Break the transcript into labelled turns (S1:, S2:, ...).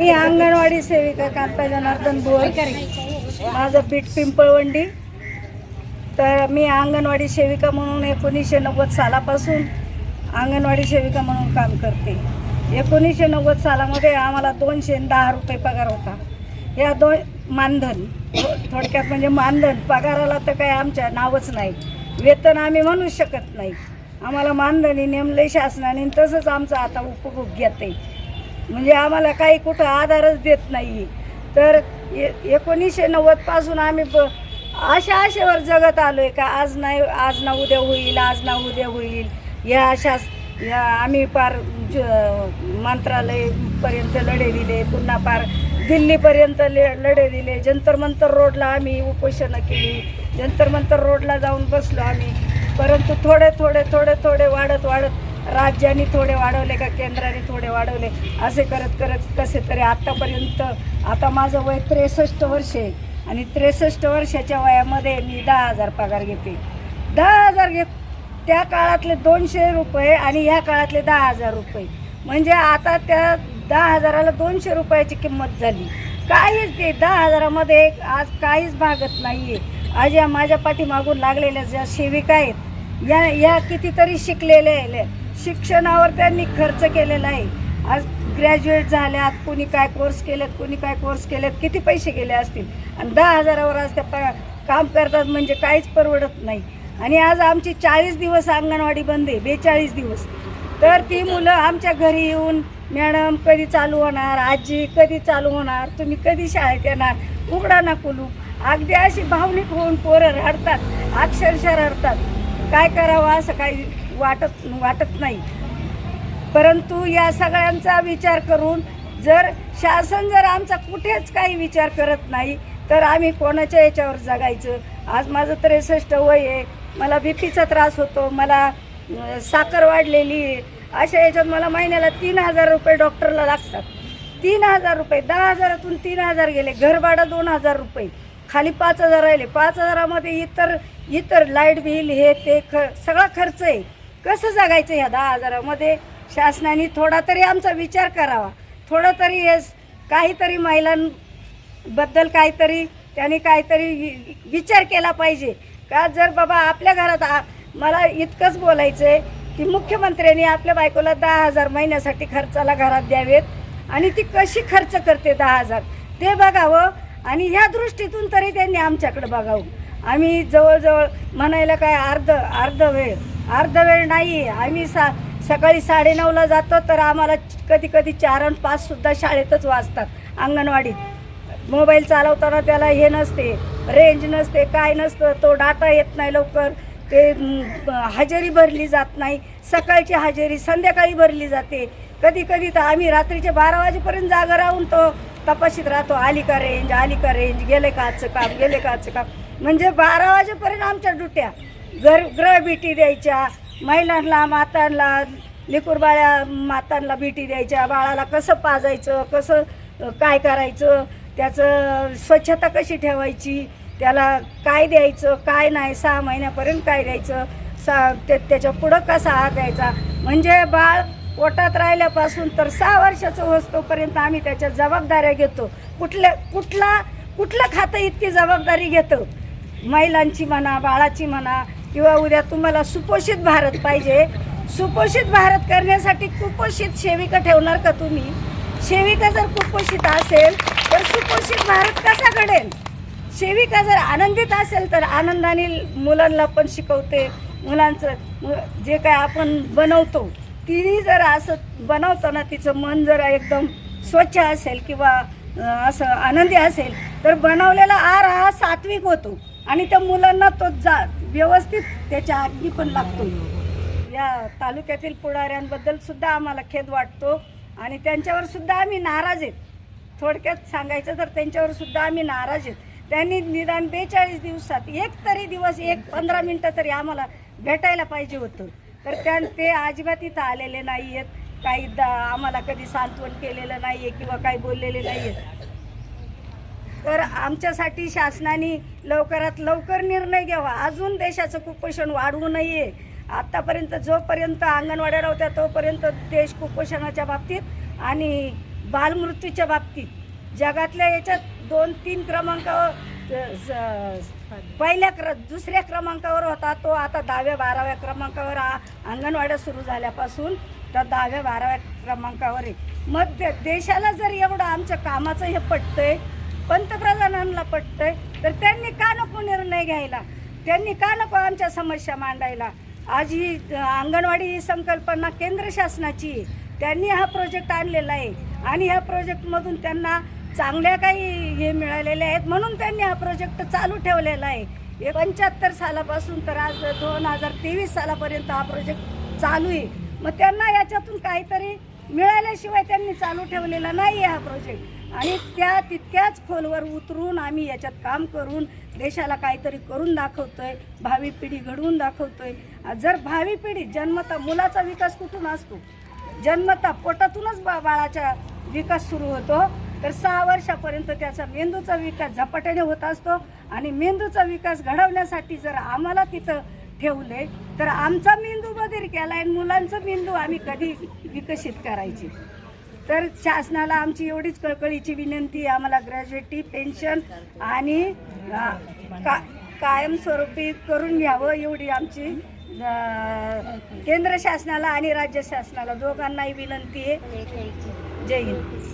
S1: मी अंगणवाडी सेविका कांता जनार्दन बोर माझं पीठ पिंपळवंडी. तर मी अंगणवाडी सेविका म्हणून एकोणीसशे नव्वद सालापासून अंगणवाडी सेविका म्हणून काम करते. एकोणीसशे नव्वद सालामध्ये आम्हाला दोनशे दहा रुपये पगार होता. या दोन मानधन थो- थोडक्यात म्हणजे मानधन पगाराला तर काही आमच्या नावच नाही. वेतन आम्ही म्हणूच शकत नाही. आम्हाला मानधनी नेमले शासनाने तसंच आमचा आता उपभोग घेते. आहे म्हणजे आम्हाला काही कुठं आधारच देत नाही. तर ए एकोणीसशे नव्वदपासून आम्ही ब अशा आशेवर जगत आलो आहे का आज नाही आज ना उद्या होईल आज ना उद्या होईल. या अशाच या आम्ही पार ज मंत्रालयपर्यंत लढे दिले पुन्हा पार दिल्लीपर्यंत ले लढे दिले. जंतर मंतर रोडला आम्ही उपोषणं केली. जंतर मंतर रोडला जाऊन बसलो आम्ही. परंतु थोडे थोडे थोडे थोडे वाढत वाढत राज्याने थोडे वाढवले का केंद्राने थोडे वाढवले असे करत करत कसे तरी आत्तापर्यंत आता माझं वय त्रेसष्ट वर्ष आहे आणि त्रेसष्ट वर्षाच्या वयामध्ये मी दहा हजार पगार घेते. दहा हजार घेत त्या काळातले दोनशे रुपये आणि ह्या काळातले दहा हजार रुपये. म्हणजे आता त्या दहा हजाराला दोनशे रुपयाची किंमत झाली. काहीच ते दहा हजारामध्ये आज काहीच भागत नाही आहे आज या माझ्या पाठीमागून लागलेल्या ज्या सेविका आहेत या या कितीतरी शिकलेल्या आहेत. शिक्षणावर त्यांनी खर्च केलेला आहे. आज ग्रॅज्युएट झाल्यात कुणी काय कोर्स केलेत कुणी काय कोर्स केलेत किती पैसे गेले असतील? आणि दहा हजारावर आज त्या प- काम करतात म्हणजे काहीच परवडत नाही. आणि आज आमची चाळीस दिवस अंगणवाडी बंद आहे बेचाळीस दिवस. तर ती मुलं आमच्या घरी येऊन मॅडम कधी चालू होणार? आजी कधी चालू होणार? तुम्ही कधी शाळेत येणार? उघडा ना कुलू अगदी अशी भावनिक होऊन पोरं रडतात अक्षरशः रडतात. काय करावं? असं काही वाटत वाटत नाही. परंतु या सगळ्यांचा विचार करून जर शासन जर आमचा कुठेच काही विचार करत नाही तर आम्ही कोणाच्या याच्यावर जगायचं? आज माझं त्रेसष्ट वय आहे. मला बी पीचा त्रास होतो. मला साखर वाढलेली आहे. अशा याच्यात मला महिन्याला तीन हजार रुपये डॉक्टरला लागतात. तीन हजार रुपये. दहा हजारातून तीन हजार गेले. घरभाडं दोन हजार रुपये. खाली पाच हजार राहिले. पाच हजारामध्ये इतर इतर लाइट बिल हे ते ख सगळा खर्च आहे. कसं जगायचं ह्या दहा हजारामध्ये? शासनाने थोडा तरी आमचा विचार करावा. थोडं तरी हे काहीतरी महिलांबद्दल काहीतरी त्यांनी काहीतरी वि- विचार केला पाहिजे. का जर बाबा आपल्या घरात आ- मला इतकंच बोलायचं आहे की मुख्यमंत्र्यांनी आपल्या बायकोला दहा हजार महिन्यासाठी खर्चाला घरात द्यावेत आणि ती कशी खर्च करते दहा हजार? ते बघावं आणि ह्या दृष्टीतून तरी त्यांनी आमच्याकडे बघावं. आम्ही जवळजवळ म्हणायला काय अर्ध अर्ध वेळ अर्ध वेळ नाही. आम्ही सा सकाळी साडेनऊला जातो तर आम्हाला कधी कधी चार आणि पाच सुद्धा शाळेतच वाजतात अंगणवाडीत. मोबाईल चालवताना त्याला हे नसते रेंज नसते काय नसतं तो डाटा येत नाही लवकर. ते हजेरी भरली जात नाही. सकाळची हजेरी संध्याकाळी भरली जाते. कधी कधी तर आम्ही रात्रीचे बारा वाजेपर्यंत जागा राहून तो तपाशीत राहतो आली का रेंज आली का रेंज गेले का आजचं काम गेले का आजचं काम. म्हणजे बारा वाजेपर्यंत आमच्या ड्युट्या गर ग्रह भेटी द्यायच्या महिलांना मातांना लेकूरबाळ्या मातांना भेटी द्यायच्या बाळाला कसं पाजायचं कसं काय करायचं त्याचं स्वच्छता कशी ठेवायची त्याला काय द्यायचं काय नाही सहा महिन्यापर्यंत काय द्यायचं सा ते त्याच्या पुढं कसा आहार द्यायचा. म्हणजे बाळ पोटात राहिल्यापासून तर सहा वर्षाचं होतोपर्यंत आम्ही त्याच्या जबाबदाऱ्या घेतो. कुठल्या कुठला कुठलं खातं इतकी जबाबदारी घेतं? महिलांची म्हणा बाळाची म्हणा किंवा उद्या तुम्हाला सुपोषित भारत पाहिजे सुपोषित भारत करण्यासाठी कुपोषित सेविका ठेवणार का तुम्ही? सेविका जर कुपोषित असेल तर सुपोषित भारत कसा घडेल? सेविका जर आनंदित असेल तर आनंदाने मुलांना पण शिकवते. मुलांचं जे काय आपण बनवतो तिने जर असं बनवताना तिचं मन जर एकदम स्वच्छ असेल किंवा असं आनंदी असेल तर बनवलेला आर हा सात्विक होतो. आणि त्या मुलांना तो जा व्यवस्थित त्याच्या आज्ञी पण लागतो. या तालुक्यातील पुढाऱ्यांबद्दल सुद्धा आम्हाला खेद वाटतो. आणि त्यांच्यावर सुद्धा आम्ही नाराज आहेत. थोडक्यात सांगायचं तर त्यांच्यावर सुद्धा आम्ही नाराज आहेत. त्यांनी निदान बेचाळीस दिवसात एक तरी दिवस एक पंधरा मिनटं तरी आम्हाला भेटायला पाहिजे होतं. तर त्या ते अजिबात इथं आलेले नाही आहेत काही दा आम्हाला कधी सांत्वन केलेलं नाही आहे किंवा काही बोललेले नाही आहेत तर आमच्यासाठी शासनाने लवकरात लवकर निर्णय घ्यावा. अजून देशाचं कुपोषण वाढवू नये. आत्तापर्यंत जोपर्यंत अंगणवाड्याला होत्या तोपर्यंत देश कुपोषणाच्या बाबतीत आणि बालमृत्यूच्या बाबतीत. जगातल्या याच्यात दोन तीन क्रमांकावर स- पहिल्या क्र दुसऱ्या क्रमांकावर होता तो आता दहाव्या बाराव्या क्रमांकावर आ- अंगणवाड्या सुरू झाल्यापासून तर दहाव्या बाराव्या क्रमांकावर आहे. मग देशाला जर एवढं आमच्या कामाचं हे पटतंय पंतप्रधानांना पटतंय. तर त्यांनी का नको निर्णय घ्यायला? त्यांनी का नको आमच्या समस्या मांडायला? आज ही अंगणवाडी ही संकल्पना केंद्र शासनाची त्यांनी हा प्रोजेक्ट आणलेला आहे. आणि ह्या प्रोजेक्टमधून त्यांना चांगल्या काही हे मिळालेले आहेत. म्हणून त्यांनी हा प्रोजेक्ट चालू ठेवलेला आहे. पंच्याहत्तर सालापासून तर आज दोन हजार तेवीस सालापर्यंत हा प्रोजेक्ट चालू आहे. मग त्यांना याच्यातून काहीतरी मिळाल्याशिवाय त्यांनी चालू ठेवलेला नाही आहे हा प्रोजेक्ट आणि त्या तितक्याच खोलवर उतरून आम्ही याच्यात काम करून देशाला काहीतरी करून दाखवतोय भावी पिढी घडवून दाखवतोय. जर भावी पिढी जन्मता मुलाचा विकास कुठून असतो? जन्मता पोटातूनच बा बाळाचा विकास सुरू होतो. तर सहा वर्षापर्यंत त्याचा मेंदूचा विकास झपाट्याने होत असतो. आणि मेंदूचा विकास घडवण्यासाठी जर आम्हाला तिथं ठेवले तर आमचा मेंदू बदल केला आणि मुलांचा मेंदू आम्ही कधी विकसित करायचे. तर शासनाला आमची एवढीच कळकळीची विनंती आम्हाला ग्रॅज्युएटी पेन्शन आणि का कायमस्वरूपी करून घ्यावं एवढी आमची केंद्र शासनाला आणि राज्य शासनाला दोघांनाही विनंती आहे. जय हिंद.